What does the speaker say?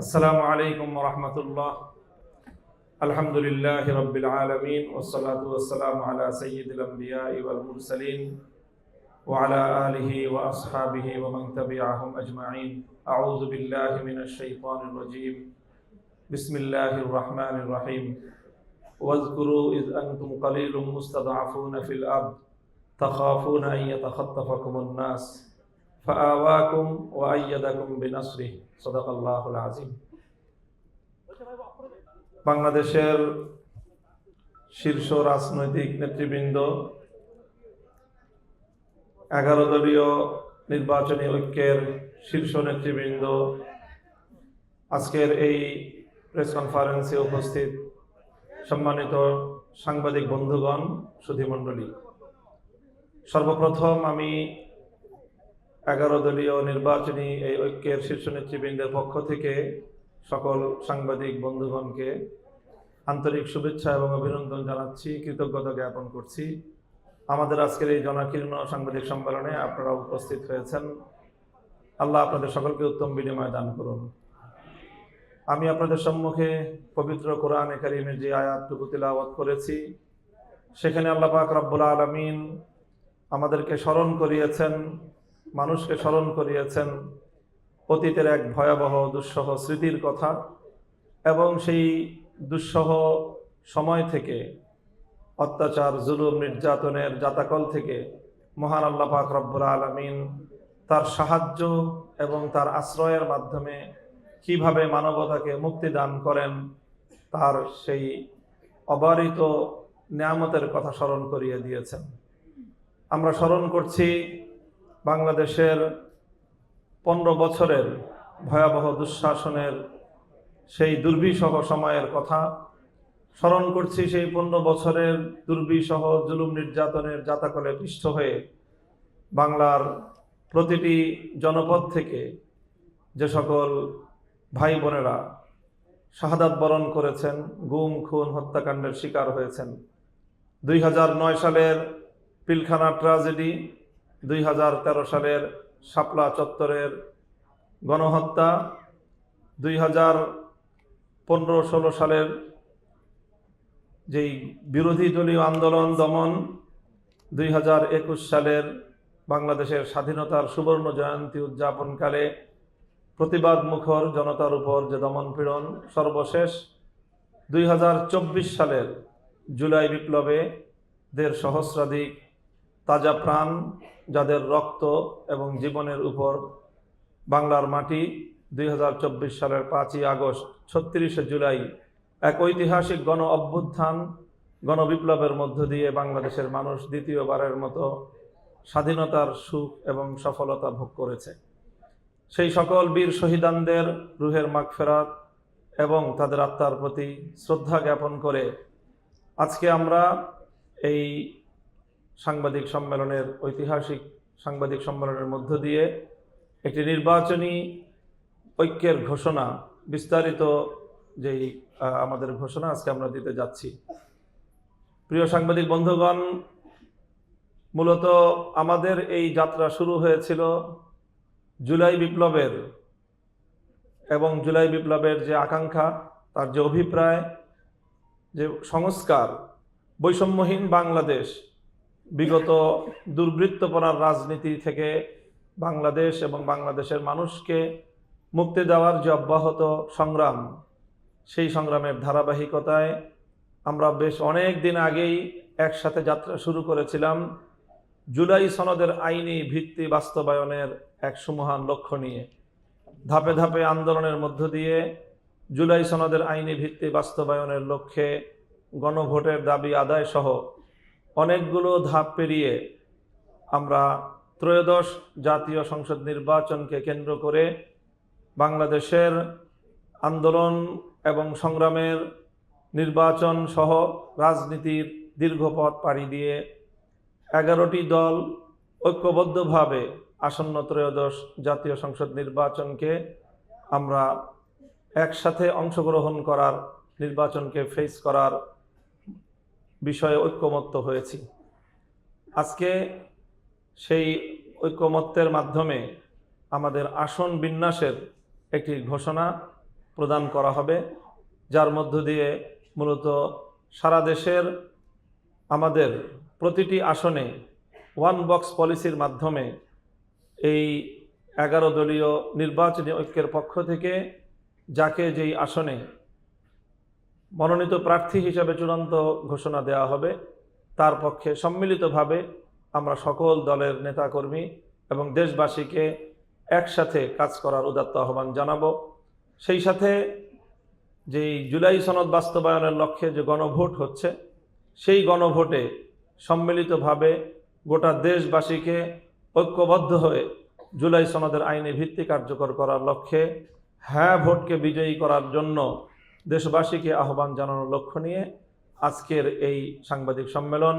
السلام عليكم ورحمة الله. الحمد لله رب العالمين والصلاة والسلام على سيد الأنبياء والمرسلين وعلى آله وأصحابه ومن تبعهم أجمعين. أعوذ بالله من الشيطان الرجيم. بسم الله الرحمن الرحيم. واذكروا إذ أنتم قليل مستضعفون في الأرض تخافون أن يتخطفكم الناس. فآواكم وأيدكم بنصره صدق الله العظيم বাংলাদেশের শীর্ষ রাজনৈতিক নেতৃবৃন্দ এগারো দলীয় নির্বাচনী ঐক্যের শীর্ষ নেতৃবৃন্দ আজকের এই প্রেস কনফারেন্সে উপস্থিত সম্মানিত সাংবাদিক বন্ধুগণ সুধীমণ্ডলী সর্বপ্রথম আমি এগারো দলীয় নির্বাচনী এই ঐক্যের শীর্ষ নেতৃবৃন্দের পক্ষ থেকে সকল সাংবাদিক বন্ধুগণকে আন্তরিক শুভেচ্ছা এবং অভিনন্দন জানাচ্ছি, কৃতজ্ঞতা জ্ঞাপন করছি। আমাদের আজকের এই জনাকীর্ণ সাংবাদিক সম্মেলনে আপনারা উপস্থিত হয়েছেন। আল্লাহ আপনাদের সকলকে উত্তম বিনিময় দান করুন। আমি আপনাদের সম্মুখে পবিত্র কোরআন কারিমের যে আয়াতটুকু তিলাওয়াত করেছি, সেখানে আল্লাহ পাক রব্বুল আলমিন আমাদেরকে স্মরণ করিয়েছেন মানুষকে স্মরণ করিয়েছেন অতীতের এক ভয়াবহ দুঃসহ স্মৃতির কথা এবং সেই দুঃসহ সময় থেকে, অত্যাচার, জুলুম, নির্যাতনের জাতাকল থেকে মহান আল্লাহ পাক রব্বুল আলমিন তার সাহায্য এবং তার আশ্রয়ের মাধ্যমে কীভাবে মানবতাকে মুক্তি দান করেন, তার সেই অবারিত নিয়ামতের কথা স্মরণ করিয়ে দিয়েছেন। আমরা স্মরণ করছি বাংলাদেশের পনেরো বছরের ভয়াবহ দুঃশাসনের সেই দুর্বিষহ সময়ের কথা স্মরণ করছি, সেই পনেরো বছরের দুর্বিষহ জুলুম নির্যাতনের জাতাকলে পিষ্ট হয়ে বাংলার প্রতিটি জনপদ থেকে যে সকল ভাই বোনেরা শাহাদাত বরণ করেছেন, গুম, খুন, হত্যাকাণ্ডের শিকার হয়েছেন। দুই হাজার নয় সালের পিলখানা ট্রাজেডি দুই হাজার তেরো সালের শাপলা চত্বরের গণহত্যা, দুই হাজার পনেরো ষোলো সালের যেই বিরোধী দলীয় আন্দোলন দমন, দুই হাজার একুশ সালের বাংলাদেশের স্বাধীনতার সুবর্ণ জয়ন্তী উদযাপনকালে প্রতিবাদ মুখর জনতার উপর যে দমন পীড়ন সর্বশেষ, দুই হাজার চব্বিশ সালের জুলাই বিপ্লবে দেড় সহস্রাধিক তাজা প্রাণ যাদের রক্ত এবং জীবনের উপর বাংলার মাটি দুই হাজার চব্বিশ সালের পাঁচই আগস্ট, ছত্রিশে জুলাই এক ঐতিহাসিক গণ অভ্যুত্থান, গণবিপ্লবের মধ্য দিয়ে বাংলাদেশের মানুষ দ্বিতীয়বারের মতো স্বাধীনতার সুখ এবং সফলতা ভোগ করেছে। সেই সকল বীর শহীদানদের রুহের মাগফেরাত এবং তাদের আত্মার প্রতি শ্রদ্ধা জ্ঞাপন করে আজকে আমরা এই সাংবাদিক সম্মেলনের ঐতিহাসিক সাংবাদিক সম্মেলনের মধ্য দিয়ে একটি নির্বাচনী ঐক্যের ঘোষণা, বিস্তারিত যেই আমাদের ঘোষণা আজকে আমরা দিতে যাচ্ছি। প্রিয় সাংবাদিক বন্ধুগণ, মূলত আমাদের এই যাত্রা শুরু হয়েছিল জুলাই বিপ্লবের এবং জুলাই বিপ্লবের যে আকাঙ্ক্ষা, তার যে অভিপ্রায়, যে সংস্কার, বৈষম্যহীন বাংলাদেশ বিগত দুর্বৃত্তপনার রাজনীতি থেকে বাংলাদেশ এবং বাংলাদেশের মানুষকে মুক্তি দেওয়ার যে অব্যাহত সংগ্রাম, সেই সংগ্রামের ধারাবাহিকতায় আমরা বেশ অনেক দিন আগেই একসাথে যাত্রা শুরু করেছিলাম। জুলাই সনদের আইনি ভিত্তি বাস্তবায়নের এক সুমহান লক্ষ্য নিয়ে। ধাপে ধাপে আন্দোলনের মধ্য দিয়ে জুলাই সনদের আইনি ভিত্তি বাস্তবায়নের লক্ষ্যে গণভোটের দাবি আদায় সহ অনেকগুলো ধাপ পেরিয়ে আমরা ত্রয়োদশ জাতীয় সংসদ নির্বাচনকে কেন্দ্র করে বাংলাদেশের আন্দোলন এবং সংগ্রামের নির্বাচন সহ রাজনীতির দীর্ঘ পথ পাড়ি দিয়ে এগারোটি দল ঐক্যবদ্ধভাবে আসন্ন ত্রয়োদশ জাতীয় সংসদ নির্বাচনকে আমরা একসাথে অংশগ্রহণ করার, নির্বাচনকে ফেস করার বিষয়ে ঐক্যমত্য হয়েছি। আজকে সেই ঐক্যমত্যের মাধ্যমে আমাদের আসন বিন্যাসের একটি ঘোষণা প্রদান করা হবে, যার মধ্য দিয়ে মূলত সারা দেশের আমাদের প্রতিটি আসনে ওয়ান বক্স পলিসির মাধ্যমে এই এগারো দলীয় নির্বাচনী ঐক্যের পক্ষ থেকে যাকে যেই আসনে মনোনীত প্রার্থী হিসাবে চূড়ান্ত ঘোষণা দেওয়া হবে। তার পক্ষে সম্মিলিতভাবে আমরা সকল দলের নেতাকর্মী এবং দেশবাসীকে একসাথে কাজ করার উদাত্ত আহ্বান জানাব। সেই সাথে যেই জুলাই সনদ বাস্তবায়নের লক্ষ্যে যে গণভোট হচ্ছে, সেই গণভোটে সম্মিলিতভাবে গোটা দেশবাসীকে ঐক্যবদ্ধ হয়ে জুলাই সনদের আইনে ভিত্তি কার্যকর করার লক্ষ্যে হ্যাঁ ভোটকে বিজয়ী করার জন্য দেশবাসীকে আহ্বান জানানোর লক্ষ্য নিয়ে আজকের এই সাংবাদিক সম্মেলন।